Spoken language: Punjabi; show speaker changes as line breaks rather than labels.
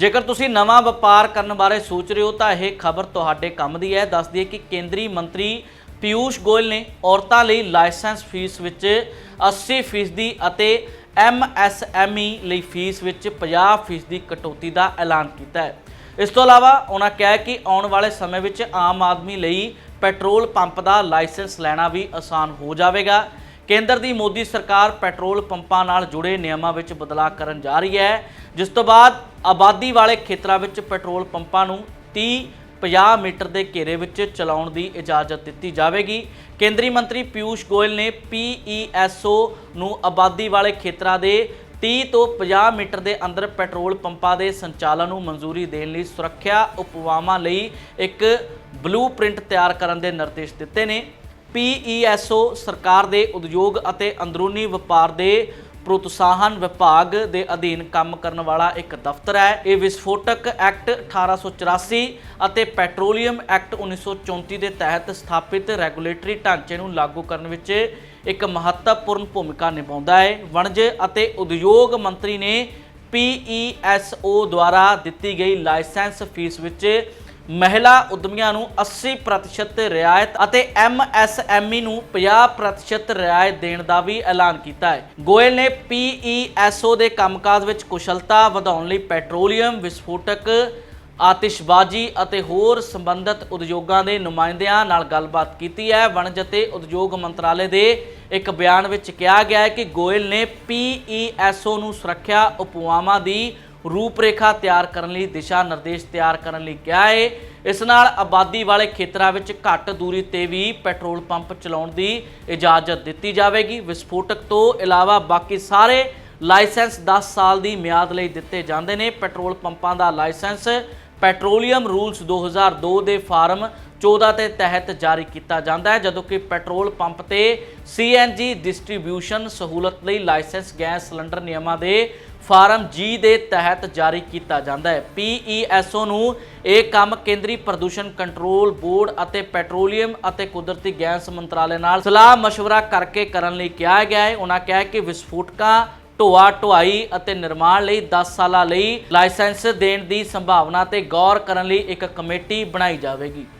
ਜੇਕਰ ਤੁਸੀਂ ਨਵਾਂ ਵਪਾਰ ਕਰਨ ਬਾਰੇ ਸੋਚ ਰਹੇ ਹੋ, ਤਾਂ ਇਹ ਖਬਰ ਤੁਹਾਡੇ ਕੰਮ ਦੀ ਹੈ। ਦੱਸ ਦਈਏ ਕਿ ਕੇਂਦਰੀ ਮੰਤਰੀ ਪਿਊਸ਼ ਗੋਇਲ ਨੇ ਔਰਤਾਂ ਲਈ ਲਾਇਸੈਂਸ ਫੀਸ ਵਿੱਚ 80% ਦੀ ਅਤੇ MSME ਲਈ ਫੀਸ ਵਿੱਚ 50% ਦੀ ਕਟੌਤੀ ਦਾ ਐਲਾਨ ਕੀਤਾ ਹੈ। ਇਸ ਤੋਂ ਇਲਾਵਾ ਉਹਨਾਂ ਕਿਹਾ ਕਿ ਆਉਣ ਵਾਲੇ ਸਮੇਂ ਵਿੱਚ ਆਮ ਆਦਮੀ ਲਈ ਪੈਟਰੋਲ ਪੰਪ ਦਾ ਲਾਇਸੈਂਸ ਲੈਣਾ ਵੀ ਆਸਾਨ ਹੋ ਜਾਵੇਗਾ। ਕੇਂਦਰ ਦੀ ਮੋਦੀ ਸਰਕਾਰ ਪੈਟਰੋਲ ਪੰਪਾਂ ਨਾਲ ਜੁੜੇ ਨਿਯਮਾਂ ਵਿੱਚ ਬਦਲਾਅ ਕਰਨ ਜਾ ਰਹੀ ਹੈ, ਜਿਸ ਤੋਂ ਬਾਅਦ ਆਬਾਦੀ ਵਾਲੇ ਖੇਤਰਾਂ ਵਿੱਚ ਪੈਟਰੋਲ ਪੰਪਾਂ ਨੂੰ 30 50 ਮੀਟਰ ਦੇ ਘੇਰੇ ਵਿੱਚ ਚਲਾਉਣ ਦੀ ਇਜਾਜ਼ਤ ਦਿੱਤੀ ਜਾਵੇਗੀ। ਕੇਂਦਰੀ ਮੰਤਰੀ ਪਿਊਸ਼ ਗੋਇਲ ਨੇ PESO ਨੂੰ ਆਬਾਦੀ ਵਾਲੇ ਖੇਤਰਾਂ ਦੇ 30 ਤੋਂ 50 ਮੀਟਰ ਦੇ ਅੰਦਰ ਪੈਟਰੋਲ ਪੰਪਾਂ ਦੇ ਸੰਚਾਲਨ ਨੂੰ ਮਨਜ਼ੂਰੀ ਦੇਣ ਲਈ ਸੁਰੱਖਿਆ ਉਪਵਾਵਾਂ ਲਈ ਇੱਕ ਬਲੂਪ੍ਰਿੰਟ ਤਿਆਰ ਕਰਨ ਦੇ ਨਿਰਦੇਸ਼ ਦਿੱਤੇ ਨੇ। PESO ਸਰਕਾਰ ਦੇ ਉਦਯੋਗ ਅਤੇ ਅੰਦਰੂਨੀ ਵਪਾਰ ਦੇ ਪ੍ਰੋਤਸਾਹਨ ਵਿਭਾਗ ਦੇ ਅਧੀਨ ਕੰਮ ਕਰਨ ਵਾਲਾ ਇੱਕ ਦਫ਼ਤਰ ਹੈ। ਇਹ ਵਿਸਫੋਟਕ ਐਕਟ 1884 ਅਤੇ ਪੈਟਰੋਲੀਅਮ ਐਕਟ 1934 ਦੇ ਤਹਿਤ ਸਥਾਪਿਤ ਰੈਗੂਲੇਟਰੀ ਢਾਂਚੇ ਨੂੰ ਲਾਗੂ ਕਰਨ ਵਿੱਚ ਇੱਕ ਮਹੱਤਵਪੂਰਨ ਭੂਮਿਕਾ ਨਿਭਾਉਂਦਾ ਹੈ। ਵਣਜ ਅਤੇ ਉਦਯੋਗ ਮੰਤਰੀ ਨੇ PESO ਦੁਆਰਾ ਦਿੱਤੀ ਗਈ ਲਾਇਸੈਂਸ ਫੀਸ ਵਿੱਚ ਮਹਿਲਾ ਉਦਮੀਆਂ ਨੂੰ 80% ਰਿਆਇਤ ਅਤੇ MSME ਨੂੰ 50% ਰਿਆਇਤ ਦੇਣ ਦਾ ਵੀ ਐਲਾਨ ਕੀਤਾ ਹੈ। ਗੋਇਲ ਨੇ PESO ਦੇ ਕੰਮਕਾਜ ਵਿੱਚ ਕੁਸ਼ਲਤਾ ਵਧਾਉਣ ਲਈ ਪੈਟਰੋਲੀਅਮ ਵਿਸਫੋਟਕ, ਆਤਿਸ਼ਬਾਜ਼ੀ ਅਤੇ ਹੋਰ ਸੰਬੰਧਿਤ ਉਦਯੋਗਾਂ ਦੇ ਨੁਮਾਇੰਦਿਆਂ ਨਾਲ ਗੱਲਬਾਤ ਕੀਤੀ ਹੈ। ਵਣਜ ਅਤੇ ਉਦਯੋਗ ਮੰਤਰਾਲੇ ਦੇ ਇੱਕ ਬਿਆਨ ਵਿੱਚ ਕਿਹਾ ਗਿਆ ਹੈ ਕਿ ਗੋਇਲ ਨੇ PESO ਨੂੰ ਸੁਰੱਖਿਆ ਉਪਵਾਵਾਂ ਦੀ ਰੂਪਰੇਖਾ ਤਿਆਰ ਕਰਨ ਲਈ, ਦਿਸ਼ਾ ਨਿਰਦੇਸ਼ ਤਿਆਰ ਕਰਨ ਲਈ ਕਿਹਾ ਹੈ ਇਸ ਨਾਲ ਆਬਾਦੀ ਵਾਲੇ ਖੇਤਰਾਂ ਵਿੱਚ ਘੱਟ ਦੂਰੀ ਤੇ ਵੀ ਪੈਟਰੋਲ ਪੰਪ ਚਲਾਉਣ ਦੀ ਇਜਾਜ਼ਤ ਦਿੱਤੀ ਜਾਵੇਗੀ। ਵਿਸਫੋਟਕ ਤੋਂ ਇਲਾਵਾ ਬਾਕੀ ਸਾਰੇ ਲਾਇਸੈਂਸ 10 ਸਾਲ ਦੀ ਮਿਆਦ ਲਈ ਦਿੱਤੇ ਜਾਂਦੇ ਨੇ। ਪੈਟਰੋਲ ਪੰਪਾਂ ਦਾ ਲਾਇਸੈਂਸ ਪੈਟਰੋਲੀਅਮ ਰੂਲਸ 2002 ਦੇ ਫਾਰਮ 14 ਦੇ ਤਹਿਤ ਜਾਰੀ ਕੀਤਾ ਜਾਂਦਾ ਹੈ ਜਦੋਂ ਕਿ ਪੈਟਰੋਲ ਪੰਪ ਤੇ CNG ਡਿਸਟ੍ਰੀਬਿਊਸ਼ਨ ਸਹੂਲਤ ਲਈ ਲਾਇਸੈਂਸ ਗੈਸ ਸਿਲੰਡਰ ਨਿਯਮਾਂ ਦੇ ਫਾਰਮ G ਦੇ ਤਹਿਤ ਜਾਰੀ ਕੀਤਾ ਜਾਂਦਾ ਹੈ PESO ਨੂੰ ਇਹ ਕੰਮ ਕੇਂਦਰੀ ਪ੍ਰਦੂਸ਼ਣ ਕੰਟਰੋਲ ਬੋਰਡ ਅਤੇ ਪੈਟਰੋਲੀਅਮ ਅਤੇ ਕੁਦਰਤੀ ਗੈਸ ਮੰਤਰਾਲੇ ਨਾਲ ਸਲਾਹ مشورہ ਕਰਕੇ ਕਰਨ ਲਈ ਕਿਹਾ ਗਿਆ ਹੈ ਉਹਨਾਂ ਕਿਹਾ ਹੈ ਕਿ ਵਿਸਫੋਟਕਾਂ ਢੋਆ ਢੁਆਈ ਅਤੇ ਨਿਰਮਾਣ ਲਈ 10 ਸਾਲਾਂ ਲਈ ਲਾਇਸੈਂਸ ਦੇਣ ਦੀ ਸੰਭਾਵਨਾ ਤੇ ਗੌਰ ਕਰਨ ਲਈ ਇੱਕ ਕਮੇਟੀ ਬਣਾਈ ਜਾਵੇਗੀ